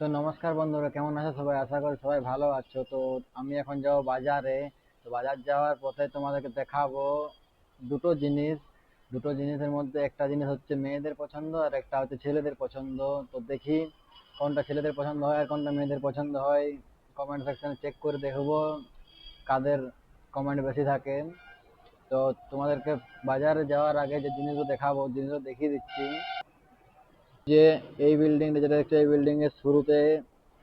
তো নমস্কার বন্ধুরা, কেমন আছো সবাই? আশা করি সবাই ভালো আছো। তো আমি এখন যাব বাজারে। তো বাজার যাওয়ার পথে তোমাদেরকে দেখাবো দুটো জিনিস। দুটো জিনিসের মধ্যে একটা জিনিস হচ্ছে মেয়েদের পছন্দ আর একটা হচ্ছে ছেলেদের পছন্দ। তো দেখি কোনটা ছেলেদের পছন্দ হয় আর কোনটা মেয়েদের পছন্দ হয়। কমেন্ট সেকশনে চেক করে দেখব কাদের কমেন্ট বেশি থাকে। তো তোমাদেরকে বাজারে যাওয়ার আগে যে জিনিসগুলো দেখাবো, জিনিসগুলো দেখিয়ে দিচ্ছি। যে এই বিল্ডিংটা যেটা দেখছ, এই বিল্ডিং এর শুরুতে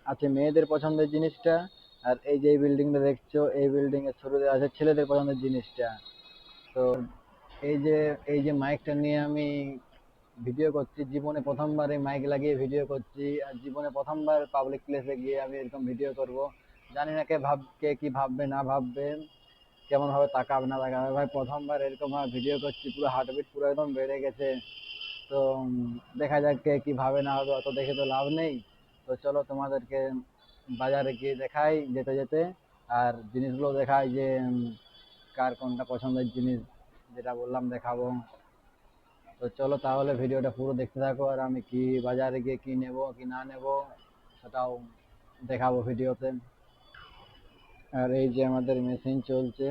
আছে মেয়েদের পছন্দের জিনিসটা, আর এই যে বিল্ডিংটা দেখছ, এই বিল্ডিং এর শুরুতে আছে ছেলেদের পছন্দের জিনিসটা। তো এই যে এই যে মাইকটা নিয়ে আমি ভিডিও করছি, জীবনে প্রথমবার এই মাইক লাগিয়ে ভিডিও করছি, আর জীবনে প্রথমবার পাবলিক প্লেসে গিয়ে আমি এরকম ভিডিও করব। জানি না কে ভাব, কে কি ভাববে, না ভাববে কেমন ভাবে তাকাবে, না তাকাবে। ভাই, প্রথমবার এরকম ভাবে ভিডিও করছি, পুরো হার্টবিট পুরো একদম বেড়ে গেছে। তো দেখা যাক কে কি ভাবে না হবে, অত দেখে তো লাভ নেই। তো চলো তোমাদেরকে বাজারে গিয়ে দেখাই, যেতে যেতে। আর জিনিসগুলো দেখাই যে কার কোনটা পছন্দের জিনিস যেটা বললাম দেখাবো। তো চলো তাহলে ভিডিওটা পুরো দেখতে থাকো, আর আমি কি বাজারে গিয়ে কি নেব, কি না নেব, সেটাও দেখাবো ভিডিওতে। আর এই যে আমাদের মেশিন চলছে,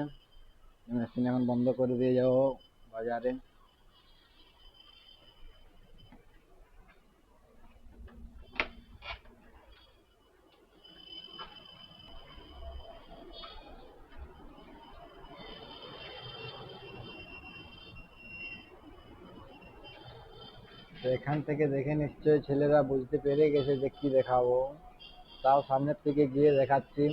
মেশিন এখন বন্ধ করে দিয়ে যাব বাজারে। তো এখান থেকে দেখে নিশ্চয়ই ছেলেরা বুঝতে পেরে গেছে যে কি দেখাবো। তাও সামনের থেকে গিয়ে দেখাচ্ছি।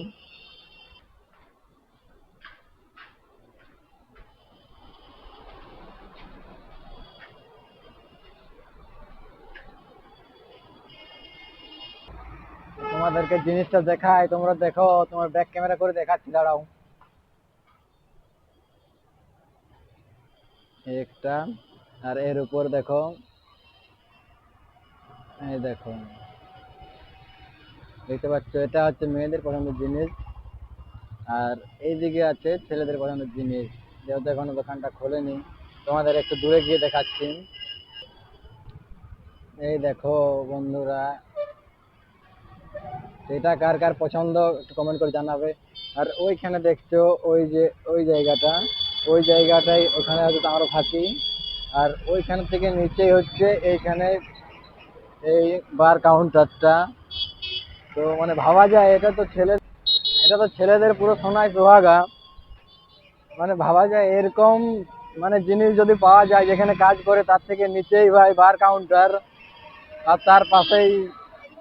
তোমাদেরকে জিনিসটা দেখায় তোমরা দেখো, তোমার ব্যাক ক্যামেরা করে দেখাচ্ছি, দাঁড়াও। একটা, আর এর উপর দেখো এই দেখো। দেখতে পাচ্ছ, এটা হচ্ছে মেয়েদের পছন্দের জিনিস। আর এইদিকে আছে ছেলেদের পছন্দের জিনিস। যেহেতু এখনও দোকানটা খোলেনি, তোমাদের একটু দূরে গিয়ে দেখাচ্ছি। এই দেখো বন্ধুরা, এটা কার কার পছন্দ একটু কমেন্ট করে জানাবে। আর ওইখানে দেখছ, ওই যে, ওই জায়গাটা। ওই জায়গাটাই ওখানে হয়তো আমরা থাকি আর ওইখান থেকে নিচেই হচ্ছে এইখানে এই বার কাউন্টারটা তো মানে ভাবা যায়, এটা তো ছেলে এটা তো ছেলেদের পুরো সোনায় সোহাগা। মানে ভাবা যায়, এরকম মানে জিনিস যদি পাওয়া যায়, যেখানে কাজ করে, তার থেকে নিচেই ভাই বার কাউন্টার আর তার পাশেই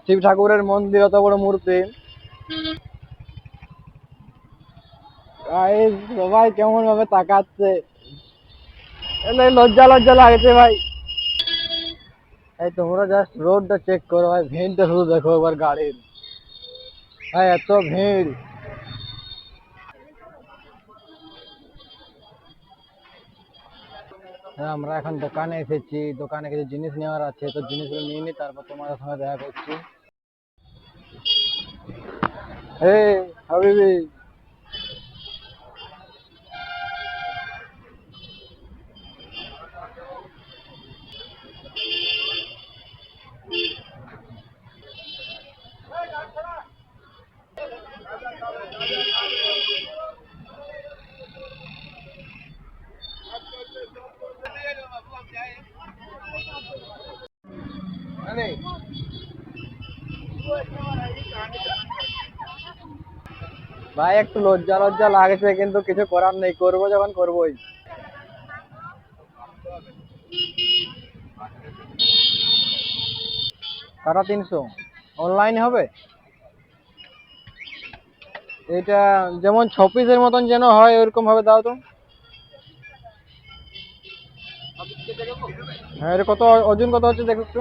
শিব ঠাকুরের মন্দির, অত বড় মূর্তি। সবাই কেমন ভাবে তাকাচ্ছে লজ্জা লজ্জা লাগছে ভাই। এই তোমরা জাস্ট রোডটা চেক করো, ভাই ভিড়টা শুধু দেখো একবার গাড়ির। ভাই, এত ভিড়। হ্যাঁ আমরা এখন দোকানে এসেছি, দোকানে কিছু জিনিস নেওয়ার আছে, তো জিনিসগুলো নিয়ে নি, তারপর তোমাদের সঙ্গে দেখা করছি। এই, হাবিবি। ভাই, একটু লজ্জা লজ্জা লাগছে, কিন্তু কিছু করার নেই, করব যখন করবোই। কাটা তিনশো। অনলাইন হবে? এটা যেমন ছ পিসের মতন যেন হয় ওরকম ভাবে দাও তো। হ্যাঁ এটা কত, ওজন কত হচ্ছে, দেখো একটু।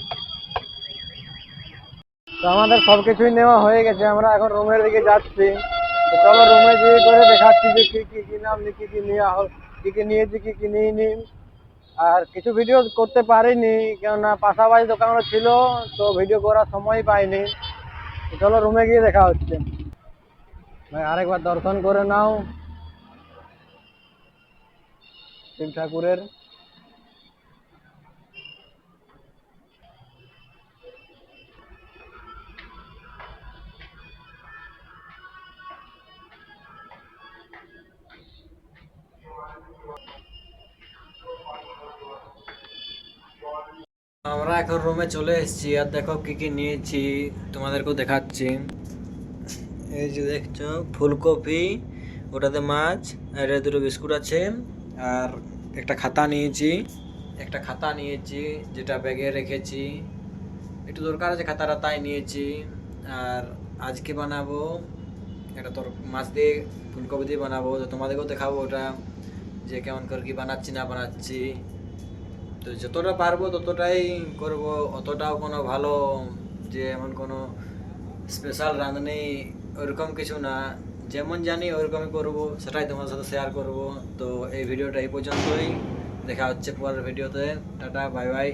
তো আমাদের সব কিছুই নেওয়া হয়ে গেছে, আমরা এখন রুমের দিকে যাচ্ছি। চলো রুমে গিয়ে করে দেখাচ্ছি যে কি কি কি নাম, কি কি নেওয়া হল, কি কি নিয়েছি, কি কি নিন আর কিছু ভিডিও করতে পারিনি, কেননা পাশাপাশি দোকানগুলো ছিল, তো ভিডিও করার সময় পাইনি। চলো রুমে গিয়ে দেখা হচ্ছে। ভাই, আরেকবার দর্শন করে নাও। শিব ঠাকুরের। আমরা এখন রুমে চলে এসেছি আর দেখো কি কি নিয়েছি, তোমাদেরকেও দেখাচ্ছি। এই যে দেখছ, ফুলকপি, ওটাতে মাছ, আর দুটো বিস্কুট আছে, আর একটা খাতা নিয়েছি। একটা খাতা নিয়েছি, যেটা ব্যাগে রেখেছি। একটু দরকার আছে খাতাটা, তাই নিয়েছি। আর আজকে বানাবো এটা তোর মাছ দিয়ে, ফুলকপি দিয়ে বানাবো। তো তোমাদেরকেও দেখাবো ওটা, যে কেমন করে কি বানাচ্ছি, না বানাচ্ছি। তো যতটা পারব ততটাই করব, অতটাও কোনো ভালো যে এমন কোনো স্পেশাল রাঁধুনি ওরকম কিছু না। যেমন জানি ওরকমই করব, সেটাই তোমার সাথে শেয়ার করব। তো এই ভিডিওটা এই পর্যন্তই। দেখা হচ্ছে পরের ভিডিওতে। Tata bye bye